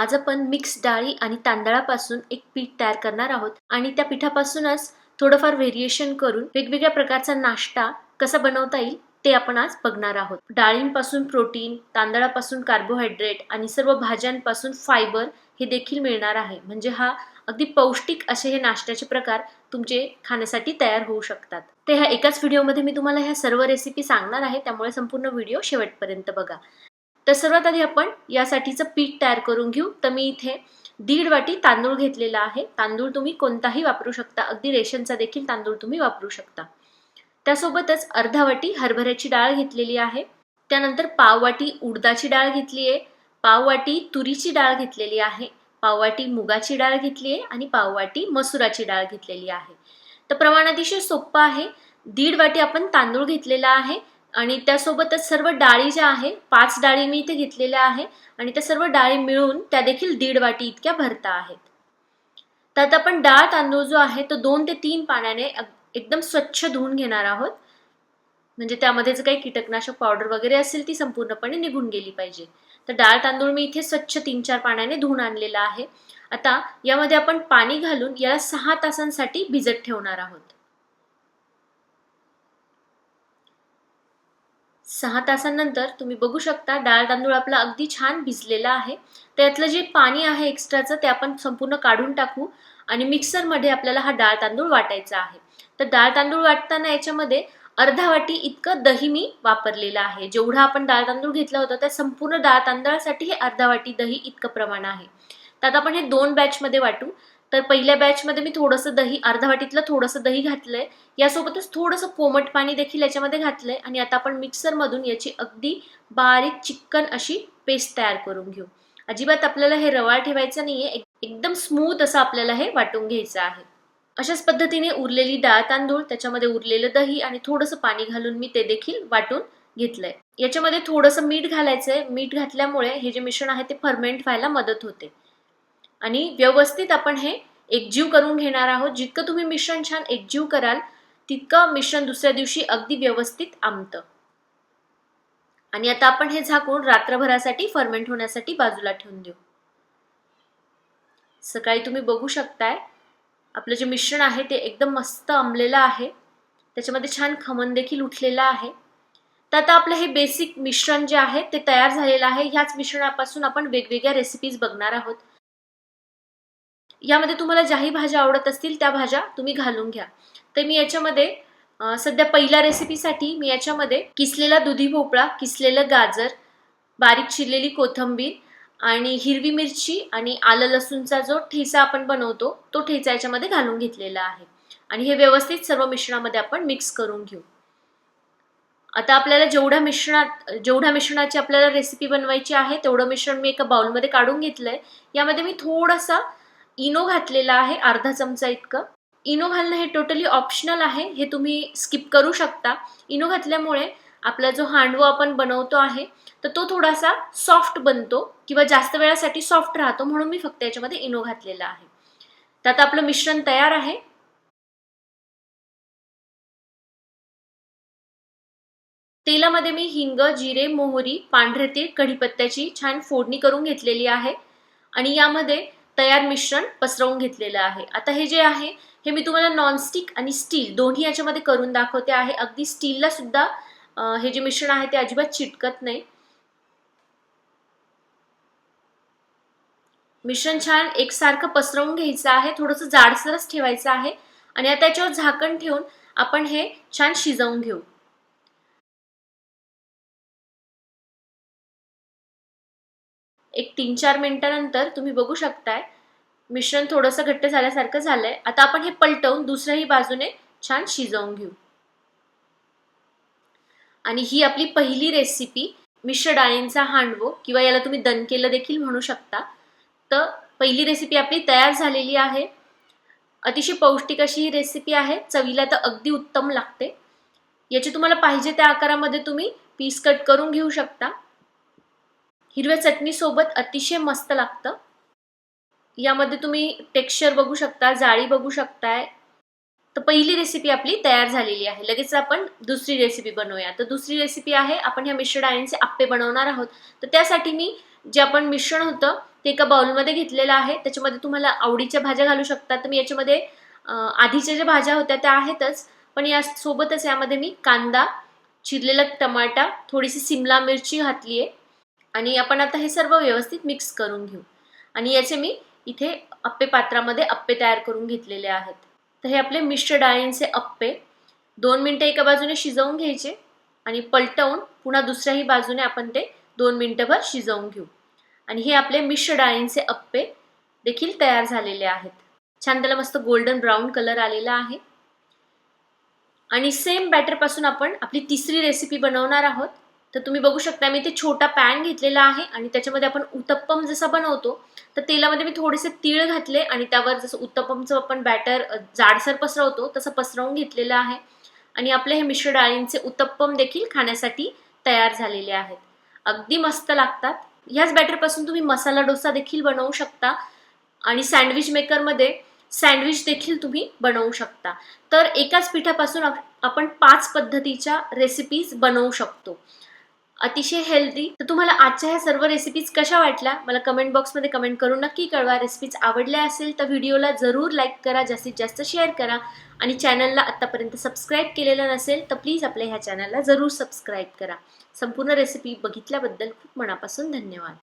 आज आपण मिक्स डाळी आणि तांदळापासून एक पीठ तयार करणार आहोत आणि त्या पिठापासूनच थोडंफार व्हेरिएशन करून वेगवेगळ्या प्रकारचा नाश्ता कसा बनवता येईल ते आपण आज बघणार आहोत. डाळींपासून प्रोटीन तांदळापासून कार्बोहायड्रेट आणि सर्व भाज्यांपासून फायबर हे देखील मिळणार आहे. म्हणजे हा अगदी पौष्टिक असे हे नाश्त्याचे प्रकार तुमचे खाण्यासाठी तयार होऊ शकतात. ते ह्या एकाच व्हिडिओमध्ये मी तुम्हाला ह्या सर्व रेसिपी सांगणार आहे. त्यामुळे संपूर्ण व्हिडिओ शेवटपर्यंत बघा. तर सर्वात आधी आपण यासाठीचं पीठ तयार करून घेऊ. तर मी इथे दीड वाटी तांदूळ घेतलेला आहे. तांदूळ तुम्ही कोणताही वापरू शकता. अगदी रेशनचा देखील तांदूळ तुम्ही वापरू शकता. त्यासोबतच अर्धा वाटी हरभऱ्याची डाळ घेतलेली आहे. त्यानंतर पाव वाटी उडदाची डाळ घेतली आहे. पाव वाटी तुरीची डाळ घेतलेली आहे. पाववाटी मुगाची डाळ घेतली आहे आणि पाववाटी मसुराची डाळ घेतलेली आहे. तर प्रमाण अतिशय सोपं आहे. दीड वाटी आपण तांदूळ घेतलेला आहे. आणि त्यासोबतच सर्व डाळी ज्या आहे पाच डाळी मी इथे घेतलेल्या आहे आणि त्या सर्व डाळी मिळून त्या देखील दीड वाटी इतक्या भरता आहेत. तर आपण डाळ तांदूळ जो आहे तो दोन ते तीन पाण्याने एकदम स्वच्छ धुवून घेणार आहोत. म्हणजे त्यामध्ये जे काही कीटकनाशक पावडर वगैरे असेल ती संपूर्णपणे निघून गेली पाहिजे. तर डाळ तांदूळ मी इथे स्वच्छ तीन चार पाण्याने धुवून आणलेला आहे. आता यामध्ये आपण पाणी घालून याला सहा तासांसाठी भिजत ठेवणार आहोत. सहा तासांनंतर तुम्ही बघू शकता डाळ तांदूळ आपला अगदी छान भिजलेला आहे. त्यातलं जे पाणी आहे एक्स्ट्राचं ते आपण संपूर्ण काढून टाकू आणि मिक्सरमध्ये आपल्याला हा डाळ तांदूळ वाटायचा आहे. तर डाळ तांदूळ वाटताना याच्यामध्ये अर्धा वाटी इतकं दही मी वापरलेलं आहे. जेवढा आपण डाळ तांदूळ घेतला होता त्या संपूर्ण डाळ तांदळासाठी हे अर्धा वाटी दही इतकं प्रमाण आहे. तर आता आपण हे दोन बॅचमध्ये वाटू. तर पहिल्या बॅचमध्ये मी थोडंसं दही अर्धा वाटीतलं थोडंसं दही घातलंय. यासोबतच थोडंसं कोमट पाणी देखील याच्यामध्ये घातलंय आणि आता आपण मिक्सरमधून याची अगदी बारीक चिक्कन अशी पेस्ट तयार करून घेऊ. अजिबात आपल्याला हे रवाळ ठेवायचं नाहीये. एकदम स्मूथ असं आपल्याला हे वाटून घ्यायचं आहे. अशाच पद्धतीने उरलेली डाळ तांदूळ त्याच्यामध्ये उरलेलं दही आणि थोडंसं पाणी घालून मी ते देखील वाटून घेतलंय. याच्यामध्ये थोडंसं मीठ घालायचंय. मीठ घातल्यामुळे हे जे मिश्रण आहे ते फर्मेंट व्हायला मदत होते. आणि व्यवस्थित आपण हे एकजीव करून घेणार आहोत. जितकं तुम्ही मिश्रण छान एकजीव कराल तितकं मिश्रण दुसऱ्या दिवशी अगदी व्यवस्थित आमतं. आणि आता आपण हे झाकून रात्रभरासाठी फर्मेंट होण्यासाठी बाजूला ठेवून देऊ. सकाळी तुम्ही बघू शकताय आपलं जे मिश्रण आहे ते एकदम मस्त आंबलेलं आहे. त्याच्यामध्ये छान खमन देखील उठलेलं आहे. तर आता आपलं हे बेसिक मिश्रण जे आहे ते तयार झालेलं आहे. ह्याच मिश्रणापासून आपण वेगवेगळ्या रेसिपीज बघणार आहोत. यामध्ये तुम्हाला ज्याही भाज्या आवडत असतील त्या भाज्या तुम्ही घालून घ्या. तर मी याच्यामध्ये सध्या पहिल्या रेसिपीसाठी मी याच्यामध्ये किसलेला दुधी भोपळा किसलेलं गाजर बारीक चिरलेली कोथंबीर आणि हिरवी मिरची आणि आलं लसूणचा जो ठेचा आपण बनवतो तो ठेचा याच्यामध्ये घालून घेतलेला आहे. आणि हे व्यवस्थित सर्व मिश्रणामध्ये आपण मिक्स करून घेऊ. आता आपल्याला जेवढ्या मिश्रणात जेवढ्या मिश्रणाची आपल्याला रेसिपी बनवायची आहे तेवढं मिश्रण मी एका बाउलमध्ये काढून घेतलंय. यामध्ये मी थोडासा इनो घातलेला आहे अर्धा चमचा इतकं. इनो घालणं हे टोटली ऑप्शनल आहे हे तुम्ही स्किप करू शकता. इनो घातल्यामुळे आपला जो हांडवो आपण बनवतो आहे तर तो थोडासा सॉफ्ट बनतो किंवा जास्त वेळासाठी सॉफ्ट राहतो म्हणून मी फक्त याच्यामध्ये इनो घातलेला आहे. तर आता आपलं मिश्रण तयार आहे. तेलामध्ये मी हिंग जिरे मोहरी पांढरे तीळ कढीपत्त्याची छान फोडणी करून घेतलेली आहे. आणि यामध्ये तयार मिश्रण पसरवून घेतलेलं आहे. आता हे जे आहे हे मी तुम्हाला नॉनस्टिक आणि स्टील दोन्ही याच्यामध्ये करून दाखवते आहे. अगदी स्टीलला सुद्धा हे जे मिश्रण आहे ते अजिबात चिटकत नाही. मिश्रण छान एकसारखं पसरवून घ्यायचं आहे. थोडंसं जाडसरच ठेवायचं आहे. आणि आता याच्यावर झाकण ठेवून आपण हे छान शिजवून घेऊ. एक तीन चार मिनटानंतर तुम्ही बघू शकताय. मिश्रण थोडंसं घट्ट झाल्यासारखं झालंय. आता आपण हे पलटवून दुसऱ्याही बाजूने छान शिजवून घेऊ. आणि ही आपली पहिली रेसिपी मिश्र डाळींचा हांडवो किंवा याला तुम्ही दणकेलं देखील म्हणू शकता. तर पहिली रेसिपी आपली तयार झालेली आहे. अतिशय पौष्टिक अशी ही रेसिपी आहे. चवीला तर अगदी उत्तम लागते. याची तुम्हाला पाहिजे त्या आकारामध्ये तुम्ही पीस कट करून घेऊ शकता. हिरव्या चटणीसोबत अतिशय मस्त लागतं. यामध्ये तुम्ही टेक्स्चर बघू शकता जाळी बघू शकताय. तर पहिली रेसिपी आपली तयार झालेली आहे. लगेच आपण दुसरी रेसिपी बनवूया. तर दुसरी रेसिपी आहे आपण ह्या मिश्र डाळींचे आप्पे बनवणार आहोत. तर त्यासाठी मी जे आपण मिश्रण होतं ते एका बाउलमध्ये घेतलेलं आहे. त्याच्यामध्ये तुम्हाला आवडीच्या भाज्या घालू शकता. तर मी याच्यामध्ये आधीच्या ज्या भाज्या होत्या त्या आहेतच. पण या सोबतच यामध्ये मी कांदा चिरलेला टमाटा थोडीशी सिमला मिरची घातली आहे आणि आपण आता हे सर्व व्यवस्थित मिक्स करून घेऊ. आणि याचे मी इथे अप्पे पात्रामध्ये अप्पे तयार करून घेतलेले आहेत. तर हे आपले मिश्र डाळींचे अप्पे. दोन मिनटं एका बाजूने शिजवून घ्यायचे आणि पलटवून पुन्हा दुसऱ्याही बाजूने आपण ते दोन मिनटंभर शिजवून घेऊ. आणि हे आपले मिश्र डाळींचे अप्पे देखील तयार झालेले आहेत. छान त्याला मस्त गोल्डन ब्राऊन कलर आलेला आहे. आणि सेम बॅटरपासून आपण आपली तिसरी रेसिपी बनवणार आहोत. तर तुम्ही बघू शकता मी ते छोटा पॅन घेतलेला आहे आणि त्याच्यामध्ये आपण उत्तप्पम जसा बनवतो तर तेलामध्ये मी थोडेसे तीळ घातले आणि त्यावर जसं उत्तप्पमचं आपण बॅटर जाडसर पसरवतो तसं पसरवून घेतलेलं आहे. आणि आपले हे मिश्र डाळींचे उत्तप्पम देखील खाण्यासाठी तयार झालेले आहेत. अगदी मस्त लागतात. ह्याच बॅटरपासून तुम्ही मसाला डोसा देखील बनवू शकता आणि सँडविच मेकरमध्ये सँडविच देखील तुम्ही बनवू शकता. तर एकाच पिठापासून आपण पाच पद्धतीच्या रेसिपीज बनवू शकतो. अतिशय हेल्दी तर तुम्हाला आजच्या ह्या सर्व रेसिपीज कशा वाटल्या? मला कमेंट बॉक्समध्ये कमेंट करून नक्की कळवा. रेसिपीज आवडल्या असेल तर व्हिडिओला जरूर लाईक करा जास्तीत जास्त शेअर करा. आणि चॅनलला आत्तापर्यंत सबस्क्राईब केलेलं नसेल तर प्लीज आपल्या ह्या चॅनलला जरूर सबस्क्राईब करा. संपूर्ण रेसिपी बघितल्याबद्दल खूप मनापासून धन्यवाद.